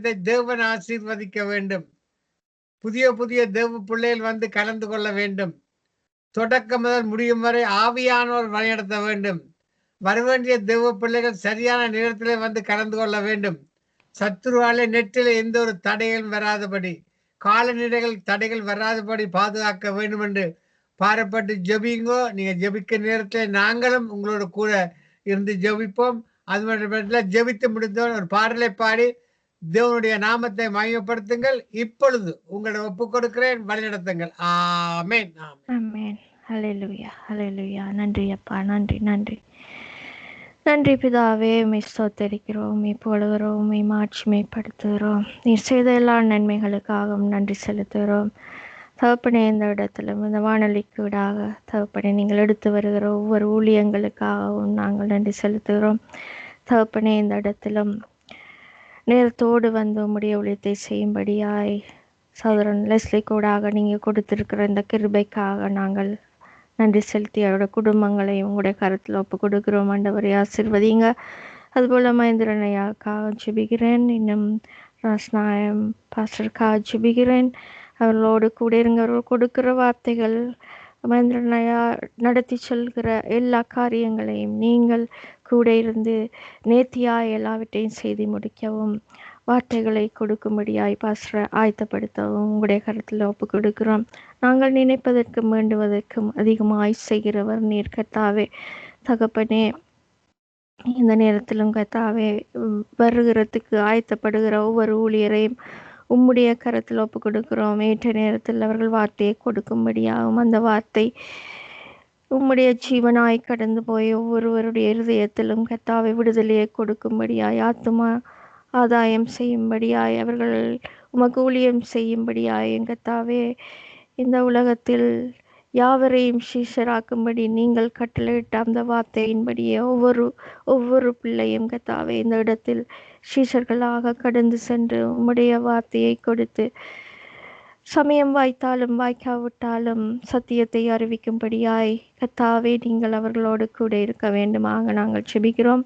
தேவன் ஆசீர்வதிக்க வேண்டும். புதிய புதிய தேவ பிள்ளைகள் வந்து கலந்து கொள்ள வேண்டும். தொடக்கம் முதல் முடியும் வரை ஆவியானோர் வழிநடத்த வேண்டும். வரவேண்டிய தேவ பிள்ளைகள் சரியான நேரத்திலே வந்து கலந்து கொள்ள வேண்டும். சத்துருவாலே நெற்றில் எந்த ஒரு தடைகளும் வராதபடி காலநிலைகள் தடைகள் வராதபடி பாதுகாக்க வேண்டும் என்று பாரப்பட்டு ஜபிங்கோ. நீங்க ஜெபிக்க நேரத்தில் நாங்களும் உங்களோட கூட இருந்து ஜெபிப்போம். அது மட்டும் ஜெபித்து முடிந்தோம் ஒரு பாடலை பாடி தேவனுடைய நாமத்தை மையப்படுத்துங்கள் இப்பொழுது உங்களை ஒப்பு கொடுக்கிறேன் வழிநடத்துங்கள். ஆமேன். ஆமேன். ஹலெலுயா ஹலெலுயா நன்றி அப்பா நன்றி நன்றி. நன்றி பிதாவே உம்மை சோத்தரிக்கிறோம் உம்மை புகழுகிறோம் உம்மை மாட்சிமைப்படுத்துகிறோம். நீர் செய்த எல்லா நன்மைகளுக்காகவும் நன்றி செலுத்துகிறோம். தகப்பனே இந்த இடத்திலும் இந்த வானொலிக்கு விடாக தகப்பனே நீங்கள் எடுத்து வருகிற ஒவ்வொரு ஊழியங்களுக்காகவும் நாங்கள் நன்றி செலுத்துகிறோம். தகப்பனே இந்த இடத்திலும் நேரத்தோடு வந்து உம்முடைய ஊழியத்தை செய்யும்படியாய் சகோதரன் லெஸ்லி கூடாக நீங்கள் கொடுத்திருக்கிற இந்த கிருபைக்காக நாங்கள் நன்றி செலுத்தி அவரோட குடும்பங்களை உங்களுடைய கருத்தில் ஒப்பு கொடுக்குறோம் ஆண்டவரை ஆசிர்வதிங்க அதுபோல் மகேந்திரனையாக்காக ஜெபிக்கிறேன். இன்னும் ராஸ்நாயம் பாஸ்டருக்காக ஜெபிக்கிறேன். அவர்களோடு கூட இருங்க அவர்கள் வார்த்தைகள் மகேந்திரனையா நடத்தி செல்கிற எல்லா காரியங்களையும் நீங்கள் கூட இருந்து நேர்த்தியாய் எல்லாவற்றையும் செய்து முடிக்கவும் வார்த்தைகளை கொடுக்கும்படியாய் பாஸ்டரை ஆயத்தப்படுத்தவும் உங்களுடைய கருத்தில் ஒப்பு கொடுக்கிறோம். நாங்கள் நினைப்பதற்கும் வேண்டுவதற்கும் அதிகமாய் செய்கிறவர் நீர் கத்தாவே தகப்பனே இந்த நேரத்திலும் கத்தாவே வருகிறதுக்கு ஆயத்தப்படுகிற ஒவ்வொரு ஊழியரையும் உம்முடைய கரத்தில் ஒப்பு கொடுக்கிறோம். ஏற்ற நேரத்தில் அவர்கள் வார்த்தையை கொடுக்கும்படியாகும் அந்த வார்த்தை உம்முடைய ஜீவனாய் கடந்து போய் ஒவ்வொருவருடைய இருதயத்திலும் கத்தாவை விடுதலையை கொடுக்கும்படியாய் ஆத்துமா ஆதாயம் செய்யும்படியாய் அவர்கள் உமக்கு ஊழியம் செய்யும்படியாய் எங்கத்தாவே இந்த உலகத்தில் யாவரையும் சீஷராக்கும்படி நீங்கள் கட்டளையிட்ட அந்த வார்த்தையின்படியே ஒவ்வொரு ஒவ்வொரு பிள்ளையும் கத்தாவே இந்த இடத்தில் சீஷர்களாக கடந்து சென்று உம்முடைய வார்த்தையை கொடுத்து சமயம் வாய்த்தாலும் வாய்க்காவிட்டாலும் சத்தியத்தை அறிவிக்கும்படியாய் கத்தாவே நீங்கள் அவர்களோடு கூட இருக்க வேண்டுமாக நாங்கள் செபிக்கிறோம்.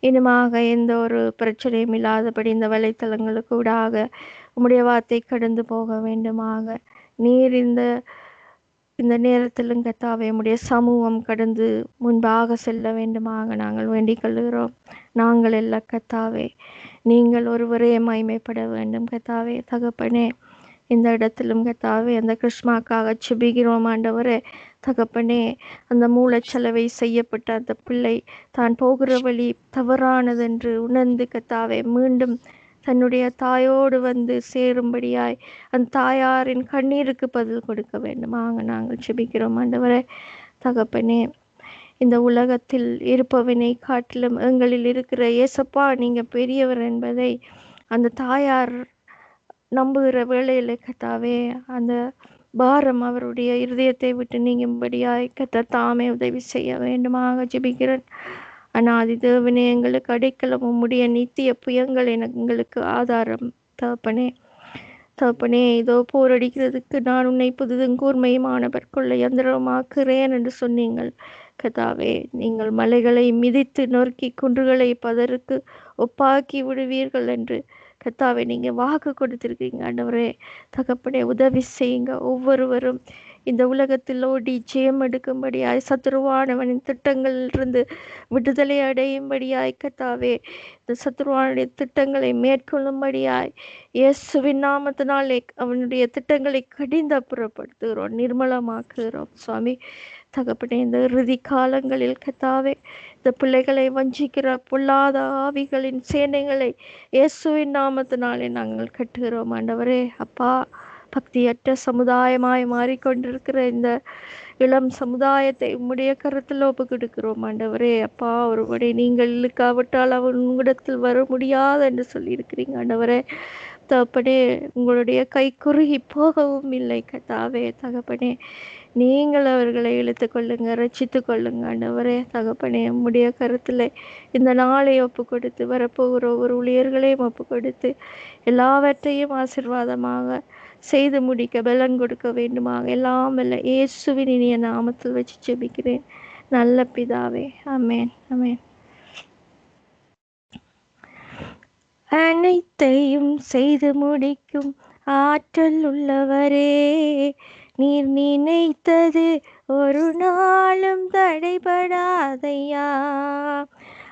இனிமாக எந்த ஒரு பிரச்சனையும் இல்லாதபடி இந்த வலைத்தளங்களுக்கு கூடாக உம்முடைய வார்த்தை கடந்து போக வேண்டுமாக. நீர் இந்த இந்த நேரத்திலும் கத்தாவே உடைய சமூகம் கடந்து முன்பாக செல்ல வேண்டுமாக நாங்கள் வேண்டிக் கொள்கிறோம் நாங்கள் எல்லாம் கத்தாவே நீங்கள் ஒருவரே மய்மைப்பட வேண்டும் கத்தாவே தகப்பனே. இந்த இடத்திலும் கத்தாவே அந்த கிருஷ்மாக்காக செபிகிறோம் ஆண்டவரே. தகப்பனே அந்த மூலச்சலவை செய்யப்பட்ட அந்த பிள்ளை தான் போகிற வழி தவறானதென்று உணர்ந்து கத்தாவே மீண்டும் தன்னுடைய தாயோடு வந்து சேரும்படியாய் அந்த தாயாரின் கண்ணீருக்கு பதில் கொடுக்க வேண்டுமாக நாங்கள் செபிக்கிறோம் ஆண்டவரே தகப்பனே இந்த உலகத்தில் இருப்பவனை காட்டிலும் எங்களில் இருக்கிற ஏசப்பா நீங்க பெரியவர் என்பதை அந்த தாயார் நம்புகிற வேலையில் கத்தாவே அந்த பாரம் அவருடைய இருதயத்தை விட்டு நீங்கும்படியாய் கத்த தாமே உதவி செய்ய வேண்டுமாக ஜெபிக்கிறேன். அனாதி தேவனே எங்களுக்கு அடைக்கலம் உம்முடைய நித்திய புயங்கள் எங்களுக்கு ஆதாரம். தகப்பனே தகப்பனே இதோ போரடிக்கிறதுக்கு நான் உன்னை புதிதும் கூர்மையுமானவர் கொள்ள யந்திரமாக்குறேன் என்று சொன்னீங்கள். கதாவே நீங்கள் மலைகளை மிதித்து நொறுக்கி குன்றுகளை பதருக்கு ஒப்பாக்கி விடுவீர்கள் என்று. கத்தாவை நீங்கள் வாக்கு கொடுத்துருக்கீங்க ஆண்டவரே. தகப்பனே உதவி செய்யுங்க. ஒவ்வொருவரும் இந்த உலகத்தில் ஓடி ஜெயம் எடுக்கும்படியாய் சத்துருவானவனின் திட்டங்களிலிருந்து விடுதலை அடையும்படியாய் கத்தாவே இந்த சத்துருவானுடைய திட்டங்களை மேற்கொள்ளும்படியாய் இயேசுவின் நாமத்தினாலே அவனுடைய திட்டங்களை கடிந்து அப்புறப்படுத்துகிறோம் நிர்மலமாக்குகிறோம். சுவாமி தகப்பனே இந்த இறுதி காலங்களில் கத்தாவே இந்த பிள்ளைகளை வஞ்சிக்கிற பொல்லாத ஆவிகளின் சேனைகளை இயேசுவின் நாமத்தினாலே நாங்கள் கட்டுகிறோம். ஆண்டவரே அப்பா பக்தியற்ற சமுதாயமாய் மாறிக்கொண்டிருக்கிற இந்த இளம் சமுதாயத்தை உம்முடைய கருத்தில் ஒப்பு கொடுக்கிறோம் ஆண்டவரே. அப்பா ஒருபடி நீங்கள் இழுக்காவிட்டால் அவன் உங்களிடத்தில் வர முடியாது என்று சொல்லியிருக்கிறீங்க ஆண்டவரே. தகப்பனே உங்களுடைய கை குறுகி போகவும் இல்லை கதாவே தகப்பனே நீங்கள் அவர்களை இழுத்து கொள்ளுங்க ரசித்து கொள்ளுங்க ஆண்டவரே. தகப்பனே உம்முடைய கருத்தில் இந்த நாளை ஒப்பு கொடுத்து வரப்போகிற ஒவ்வொரு ஊழியர்களையும் ஒப்பு கொடுத்து எல்லாவற்றையும் ஆசிர்வாதமாக செய்து முடிக்க பலன் கொடுக்க வேண்டுமாக. எல்லாம் இல்லை இயேசுவின் இனிய நாமத்தில் வச்சு ஜெபிக்கிறேன். நல்ல பிதாவே. அமேன் அமேன் அனைத்தையும் செய்து முடிக்கும் ஆற்றல் உள்ளவரே நீர் நினைத்தது ஒரு நாளும் தடைபடாதையா?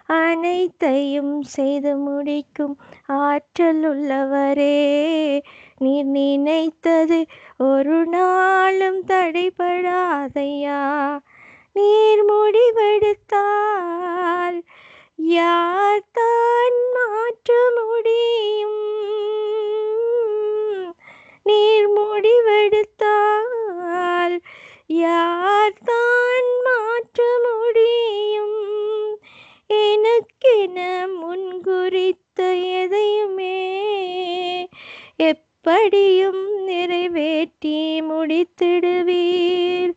அனைத்தையும் செய்து முடிக்கும் ஆற்றல் உள்ளவரே நீர் நினைத்தது ஒரு நாளும் தடைபடாதையா? நீர் முடிவெடுத்தால் யார் எப்படியும் நிறைவேற்றி முடித்திடுவீர்.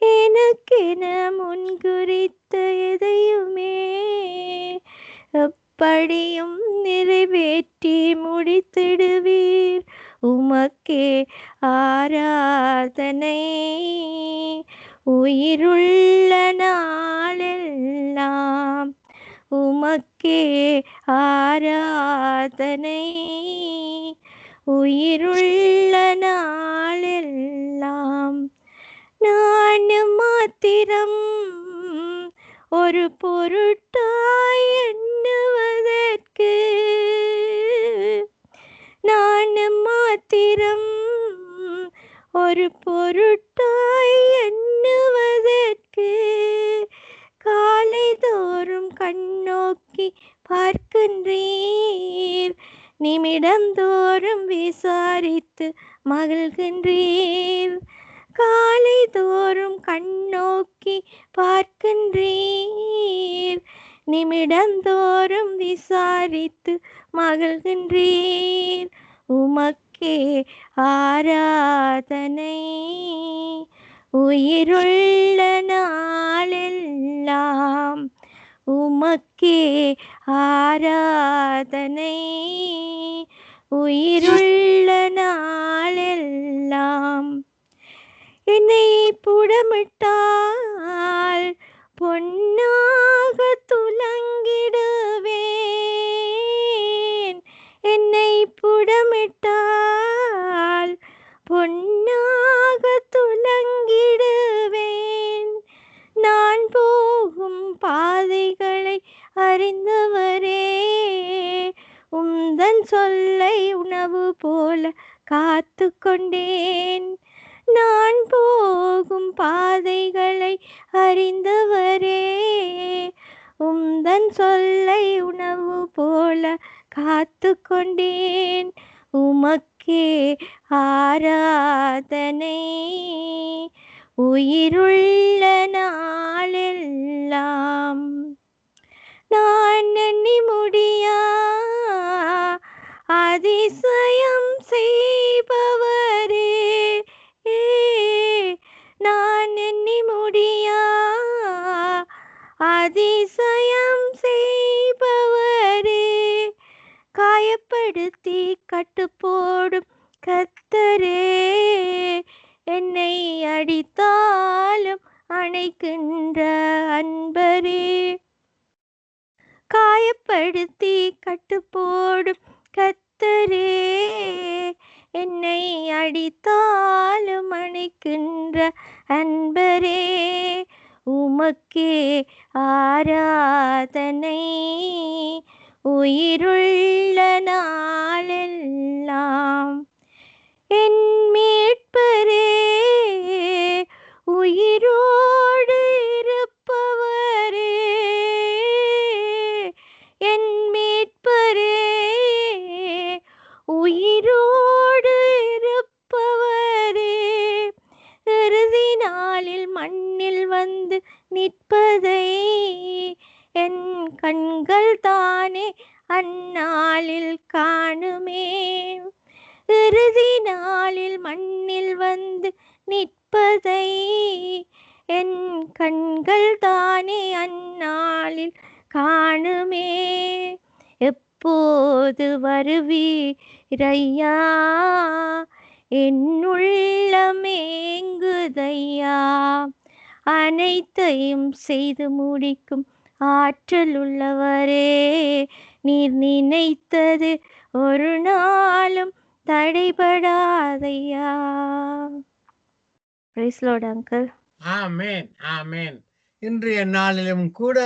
எனக்கென முன்குறித்த எதையுமே எப்படியும் நிறைவேற்றி முடித்திடுவீர். உமக்கே ஆராதனை. உயிருள்ள நாளெல்லாம் உமக்கே ஆராதனை. உயிருள்ள நாளெல்லாம் நான் மாத்திரம் ஒரு பொருட்டாய் எண்ணுவதற்கு நான் மாத்திரம் ஒரு பொருட்டாய் எண்ணுவதற்கு காலை தோறும் கண்ணோக்கி பார்க்கின்றீர். நிமிடந்தோறும் விசாரித்து மகிழ்கின்றீர். காலை தோறும் கண்ணோக்கி பார்க்கின்றீர். நிமிடந்தோறும் விசாரித்து மகிழ்கின்றீர். உமக்கே ஆராதனை. உயிருள்ள நாளெல்லாம் உமக்கே ஆராதனை. உயிருள்ள நாளெல்லாம் என்னை புடமிட்டால் பொன்னாக துலங்கிடுவேன் காத்து கொண்டேன் நான் போகும் பாதைகளை அறிந்தவரே. உந்தன் சொல்லை உணவு போல காத்து கொண்டேன் உமக்கே ஆராதனை. உயிருள்ள நாளெல்லாம் நான் எண்ணி முடியா. அதிசயம் அடித்தாலும் அணைக்கின்ற அன்பரே. காயப்படுத்தி கட்டுப்போடும் கத்தரே. என்னை அடித்தாலும் அணைக்கின்ற அன்பரே. உமக்கே ஆராதனை. உயிருள்ள நாளெல்லாம் என் உயிரோடு இருப்பவரே. என் மீட்பரே உயிரோடு இருப்பவரே. இறுதி நாளில் மண்ணில் வந்து நிற்பதை என் கண்கள் தானே அந்நாளில் காணுமே. இறுதி நாளில் மண்ணில் வந்து நிற்ப இருப்பதை என் கண்கள் தானே அந்நாளில் காணுமே. எப்போது வருவீரையா? என்னுள்ளமேங்குதையா அனைத்தையும் செய்து முடிக்கும் ஆற்றல் உள்ளவரே. நீர் நினைத்தது ஒரு நாளும் தடைபடாதையா? Praise lord uncle amen amen இன்றைய நாளிலும் கூட